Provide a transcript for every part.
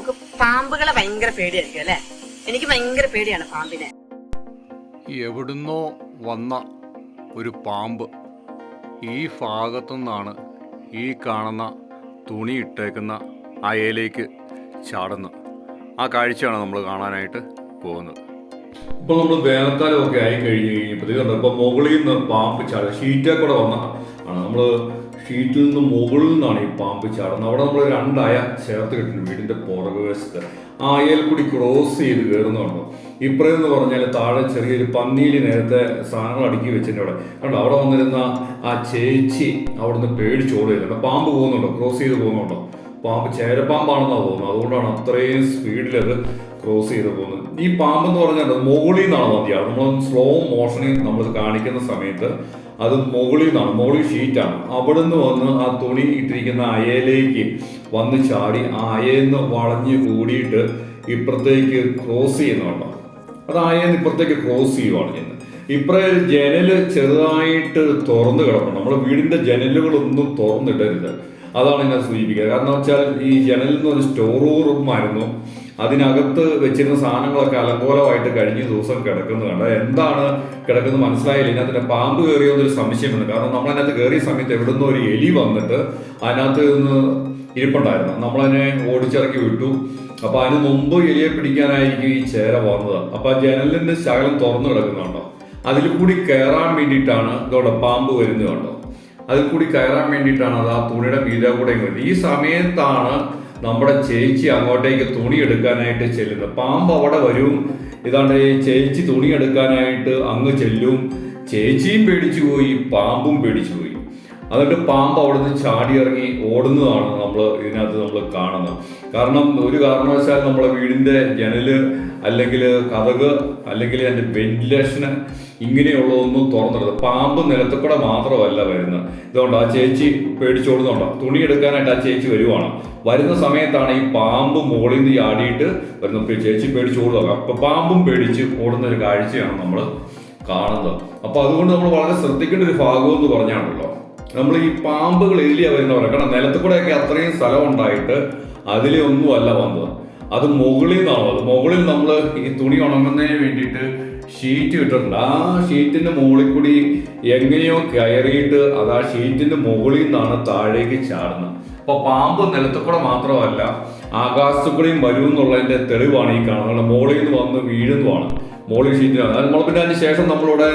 നമുക്ക് പാമ്പുകളെ ഭയങ്കര പേടിയായിരിക്കും അല്ലെ? എനിക്ക് ഭയങ്കര പേടിയാണ് പാമ്പിനെ. എവിടുന്നോ വന്ന ഒരു പാമ്പ് ഈ ഭാഗത്തു നിന്നാണ് ഈ കാണുന്ന തുണി ഇട്ടേക്കുന്ന അയലേക്ക് ചാടുന്നത്. ആ കാഴ്ചയാണ് നമ്മൾ കാണാനായിട്ട് പോകുന്നത്. ഇപ്പോൾ നമ്മൾ വേനൽക്കാലമൊക്കെ ആയി കഴിഞ്ഞ് കഴിഞ്ഞപ്പോഴത്തേക്കും ഇപ്പോൾ മുകളിൽ നിന്ന് പാമ്പ് ചാടുക ഷീറ്റേ കൂടെ വന്ന ആണ് നമ്മൾ ഷീറ്റിൽ നിന്ന് മുകളിൽ നിന്നാണ് ഈ പാമ്പ് ചാടുന്നത്. അവിടെ നമ്മൾ രണ്ടായ ചേർത്ത് കിട്ടുന്നു വീടിന്റെ പുറകുവശത്ത് ആ അയൽക്കുടി കൂടി ക്രോസ് ചെയ്ത് കയറുന്നുണ്ടോ ഇപ്പറേ എന്ന് പറഞ്ഞാൽ താഴെ ചെറിയൊരു പന്നിയിൽ നേരത്തെ സാധനങ്ങൾ അടുക്കി വെച്ചിട്ടുണ്ട് അവിടെ. കണ്ടോ? അവിടെ വന്നിരുന്ന ആ ചേച്ചി അവിടുന്ന് പേടിച്ചോട് ചെയ്യുന്നുണ്ട് പാമ്പ് പോകുന്നുണ്ടോ? ക്രോസ് ചെയ്ത് പോകുന്നുണ്ടോ? പാമ്പ് ചേരപ്പാമ്പാണെന്നാണ് തോന്നുന്നത്. അതുകൊണ്ടാണ് അത്രയും സ്പീഡിൽ അത് ക്രോസ് ചെയ്ത് പോകുന്നത്. ഈ പാമ്പ് എന്ന് പറഞ്ഞാൽ മുകളിൽ നിന്നാണ് മതിയാണ് നമ്മൾ സ്ലോ മോഷനിൽ നമ്മൾ കാണിക്കുന്ന സമയത്ത് അത് മുകളിൽ നിന്നാണ് മുകളിൽ ഷീറ്റാണ്. അവിടെ നിന്ന് വന്ന് ആ തുണി ഇട്ടിരിക്കുന്ന അയയിലേക്ക് വന്ന് ചാടി ആ അയന്ന് വളഞ്ഞ് കൂടിയിട്ട് ഇപ്പുറത്തേക്ക് ക്രോസ് ചെയ്യുന്നുണ്ടോ അത് അയന്ന് ഇപ്പുറത്തേക്ക് ക്രോസ് ചെയ്യുവാണ് ചെയ്യുന്നത്. ഇപ്പറേ ഒരു ജനൽ ചെറുതായിട്ട് തുറന്നു കിടക്കണം നമ്മുടെ വീടിന്റെ ജനലുകളൊന്നും തുറന്നിട്ടരുത് അതാണ് ഞാൻ സൂചിപ്പിക്കുന്നത്. കാരണം വെച്ചാൽ ഈ ജനലിൽ നിന്ന് ഒരു സ്റ്റോർ റൂമായിരുന്നു അതിനകത്ത് വെച്ചിരുന്ന സാധനങ്ങളൊക്കെ അലങ്കോലമായിട്ട് കഴിഞ്ഞ ദിവസം കിടക്കുന്നത് കണ്ട എന്താണ് കിടക്കുന്നത് മനസ്സിലായില്ല. ഇതിനകത്തിന്റെ പാമ്പ് കയറിയോ എന്നൊരു സംശയമുണ്ട്. കാരണം നമ്മൾ അതിനകത്ത് കയറിയ സമയത്ത് എവിടുന്ന് ഒരു എലി വന്നിട്ട് അതിനകത്ത് നിന്ന് ഇരിപ്പുണ്ടായിരുന്നു. നമ്മളതിനെ ഓടിച്ചിറക്കി വിട്ടു. അപ്പൊ അതിന് മുമ്പ് എലിയെ പിടിക്കാനായിരിക്കും ഈ ചേര വന്നത്. അപ്പൊ ജനലിന്റെ ശകലം തുറന്നു കിടക്കുന്നുണ്ടോ? അതിൽ കൂടി കയറാൻ വേണ്ടിയിട്ടാണ് ഇതോടെ പാമ്പ് വരുന്നത് കണ്ടോ? അതിൽ കൂടി കയറാൻ വേണ്ടിയിട്ടാണ് അത് ആ തുണിയുടെ മീത കൂടെ ഈ സമയത്താണ് നമ്മുടെ ചേച്ചി അങ്ങോട്ടേക്ക് തുണി എടുക്കാനായിട്ട് ചെല്ലുന്നത്. പാമ്പ് അവിടെ വരും. ഇതാണ്ട് ചേച്ചി തുണി എടുക്കാനായിട്ട് അങ്ങ് ചെല്ലും. ചേച്ചിയും പേടിച്ചു പോയി പാമ്പും പേടിച്ചു പോയി. എന്നിട്ട് പാമ്പ് അവിടുന്ന് ചാടി ഇറങ്ങി ഓടുന്നതാണ് നമ്മൾ ഇതിനകത്ത് നമ്മൾ കാണുന്നത്. കാരണം ഒരു കാരണവശാൽ നമ്മളെ വീടിന്റെ ജനൽ അല്ലെങ്കിൽ കഥക് അല്ലെങ്കിൽ അതിന്റെ വെന്റിലേഷന് ഇങ്ങനെയുള്ളതൊന്നും തുറന്നിടത് പാമ്പ് നിലത്ത് കൂടെ മാത്രമല്ല വരുന്നത്. ഇതുകൊണ്ട് ആ ചേച്ചി പേടിച്ചോടുന്നുണ്ടോ തുണി എടുക്കാനായിട്ട് ആ ചേച്ചി വരുവാണ്. വരുന്ന സമയത്താണ് ഈ പാമ്പ് മുകളിൽ നിന്ന് ചാടിയിട്ട് വരുന്ന ചേച്ചി പേടിച്ചോടുക അപ്പം പാമ്പും പേടിച്ച് ഓടുന്ന ഒരു കാഴ്ചയാണ് നമ്മൾ കാണുന്നത്. അപ്പൊ അതുകൊണ്ട് നമ്മൾ വളരെ ശ്രദ്ധിക്കേണ്ട ഒരു ഭാഗം എന്ന് പറഞ്ഞാണല്ലോ. നമ്മൾ ഈ പാമ്പുകൾ എലിയ വരുന്നവരെ കാരണം നിലത്ത് കൂടെയൊക്കെ അത്രയും സ്ഥലം ഉണ്ടായിട്ട് അതിലെ അല്ല വന്നത്. അത് മുകളിൽ നിന്നാണ് അത് മുകളിൽ നമ്മൾ ഈ തുണി ഉണങ്ങുന്നതിന് വേണ്ടിയിട്ട് ഷീറ്റ് ഇട്ടിട്ടുണ്ട്. ആ ഷീറ്റിന്റെ മുകളിൽ കൂടി എങ്ങനെയോ കയറിയിട്ട് അത് ആ ഷീറ്റിന്റെ മുകളിൽ നിന്നാണ് താഴേക്ക് ചാടുന്നത്. അപ്പൊ പാമ്പ് നിലത്ത് കൂടെ മാത്രമല്ല ആകാശത്തു കൂടെയും വരും എന്നുള്ളതിന്റെ തെളിവാണ് ഈ കാണുന്നത്. മോളിൽ നിന്ന് വന്ന് വീഴുന്നതാണ്. മോളിൽ ഷീറ്റിലാണ് അത് പിന്നെ അതിന് ശേഷം നമ്മളിവിടെ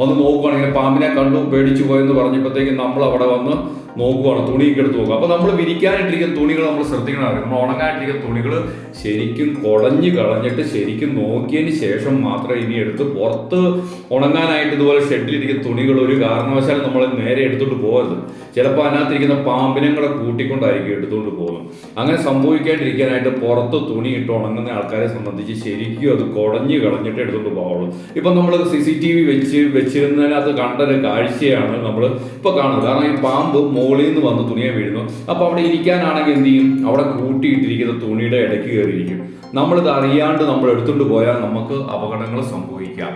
വന്ന് നോക്കുകയാണെങ്കിൽ പാമ്പിനെ കണ്ടു പേടിച്ചു പോയെന്ന് പറഞ്ഞപ്പോഴത്തേക്കും നമ്മൾ അവിടെ വന്ന് നോക്കുവാണ്. തുണിയൊക്കെ എടുത്ത് നോക്കുക. അപ്പോൾ നമ്മൾ വിരിക്കാനിട്ടിരിക്കുന്ന തുണികൾ നമ്മൾ ശ്രദ്ധിക്കണം. നമ്മൾ ഉണങ്ങാനിട്ടിരിക്കുന്ന തുണികൾ ശരിക്കും കുടഞ്ഞു കളഞ്ഞിട്ട് ശരിക്കും നോക്കിയതിന് ശേഷം മാത്രമേ ഇനി എടുത്ത് പുറത്ത് ഉണങ്ങാനായിട്ട് ഇതുപോലെ ഷെഡിലിരിക്കുന്ന തുണികൾ ഒരു കാരണവശാലും നമ്മൾ നേരെ എടുത്തുകൊണ്ട് പോകരുത്. ചിലപ്പോൾ അതിനകത്തിരിക്കുന്ന പാമ്പിനെ കൂടെ കൂട്ടിക്കൊണ്ടായിരിക്കും എടുത്തുകൊണ്ട് പോകുന്നത്. അങ്ങനെ സംഭവിക്കാണ്ടിരിക്കാനായിട്ട് പുറത്ത് തുണി ഇട്ട് ഉണങ്ങുന്ന ആൾക്കാരെ സംബന്ധിച്ച് ശരിക്കും അത് കുടഞ്ഞു കളഞ്ഞിട്ട് എടുത്തുകൊണ്ട് പോകുള്ളൂ ഇപ്പം നമ്മൾ സി സി ടി വി വെച്ച് വെച്ചിരുന്നതിനകത്ത് കണ്ടൊരു കാഴ്ചയാണ് നമ്മൾ ഇപ്പോൾ കാണുന്നത്. കാരണം ഈ പാമ്പ് മുകളിൽ നിന്ന് വന്ന് തുണിയെ വീഴുന്നു. അപ്പോൾ അവിടെ ഇരിക്കാനാണെങ്കിൽ എന്ത് ചെയ്യും? അവിടെ കൂട്ടിയിട്ടിരിക്കുന്ന തുണിയുടെ ഇടയ്ക്ക് കയറിയിരിക്കും. നമ്മളിത് അറിയാണ്ട് നമ്മൾ എടുത്തുകൊണ്ട് പോയാൽ നമുക്ക് അപകടങ്ങൾ സംഭവിക്കാം.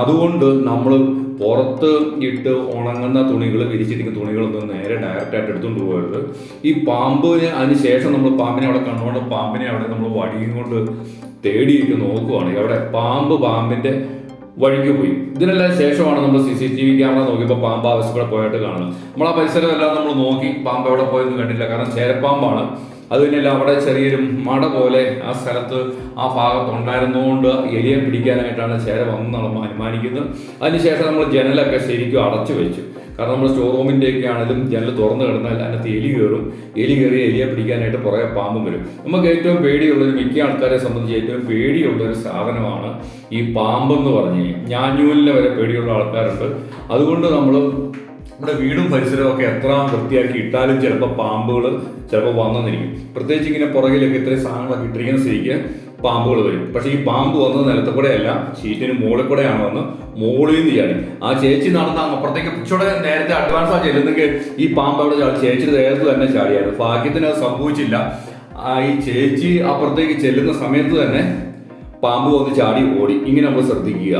അതുകൊണ്ട് നമ്മൾ പുറത്ത് ഇട്ട് ഉണങ്ങുന്ന തുണികൾ വിരിച്ചിരിക്കുന്ന തുണികളൊന്നും നേരെ ഡയറക്റ്റായിട്ട് എടുത്തുകൊണ്ട് പോകരുത്. ഈ പാമ്പിന് അതിന് ശേഷം നമ്മൾ പാമ്പിനെ അവിടെ കണ്ടുകൊണ്ട് പാമ്പിനെ അവിടെ നമ്മൾ വടിയും കൊണ്ട് തേടിയിട്ട് നോക്കുവാണെങ്കിൽ അവിടെ പാമ്പ് പാമ്പിന്റെ വഴിക്ക് പോയി. ഇതിനെല്ലാം ശേഷമാണ് നമ്മൾ C C T V camera നോക്കിയപ്പോൾ പാമ്പ് ആവശ്യപ്പെടെ പോയിട്ട് കാണുന്നത്. നമ്മൾ ആ പരിസരമെല്ലാം നമ്മൾ നോക്കി പാമ്പ് എവിടെ പോയെന്ന് കണ്ടില്ല. കാരണം ചേരപ്പാമ്പാണ്. അത് തന്നെയല്ല അവിടെ ചെറിയൊരു മട പോലെ ആ സ്ഥലത്ത് ആ ഭാഗത്ത് ഉണ്ടായിരുന്നുകൊണ്ട് എലിയെ പിടിക്കാനായിട്ടാണ് ചേര വന്നെന്ന് നമ്മൾ അനുമാനിക്കുന്നത്. അതിനുശേഷം നമ്മൾ ജനലൊക്കെ ശരിക്കും അടച്ചു വെച്ചു. കാരണം നമ്മൾ സ്റ്റോർ റൂമിന്റെയൊക്കെ ആണെങ്കിലും ജനൽ തുറന്നു കിടന്നാൽ അതിനകത്ത് എലി കയറും. എലി കയറി എലിയെ പിടിക്കാനായിട്ട് കുറേ പാമ്പും വരും. നമുക്ക് ഏറ്റവും പേടിയുള്ളൊരു മിക്ക ആൾക്കാരെ സംബന്ധിച്ച് ഏറ്റവും പേടിയുള്ളൊരു സാധനമാണ് ഈ പാമ്പെന്ന് പറഞ്ഞു കഴിഞ്ഞാൽ. ഞാഞ്ഞൂലിനെ വരെ പേടിയുള്ള ആൾക്കാരുണ്ട്. അതുകൊണ്ട് നമ്മൾ നമ്മുടെ വീടും പരിസരവും ഒക്കെ എത്ര വൃത്തിയാക്കി ഇട്ടാലും ചിലപ്പോൾ പാമ്പുകൾ ചിലപ്പോൾ വന്നെന്നിരിക്കും. പ്രത്യേകിച്ച് ഇങ്ങനെ പുറകിലൊക്കെ ഇത്രയും സാധനങ്ങളൊക്കെ ഇട്ടിരിക്കുന്ന സ്ഥിതിക്ക് പാമ്പുകൾ വരും. പക്ഷേ ഈ പാമ്പ് വന്നത് നിലത്ത് കൂടെ അല്ല ഷീറ്റിന് മുകളിൽ കൂടെയാണ് വന്ന് മുകളിൽ നിന്ന് ചാടി. ആ ചേച്ചി നടന്ന അപ്പുറത്തേക്ക് കുറച്ചുകൂടെ നേരത്തെ അഡ്വാൻസ് ആ ചെല്ലുന്നെങ്കിൽ ഈ പാമ്പ് അവിടെ ചാടി ചേച്ചിയുടെ നേരത്ത് തന്നെ ചാടിയായിരുന്നു. ഭാഗ്യത്തിന് അത് സംഭവിച്ചില്ല. ആ ഈ ചേച്ചി അപ്പുറത്തേക്ക് ചെല്ലുന്ന സമയത്ത് തന്നെ പാമ്പ് വന്ന് ചാടി ഓടി. ഇങ്ങനെ നമ്മൾ ശ്രദ്ധിക്കുക.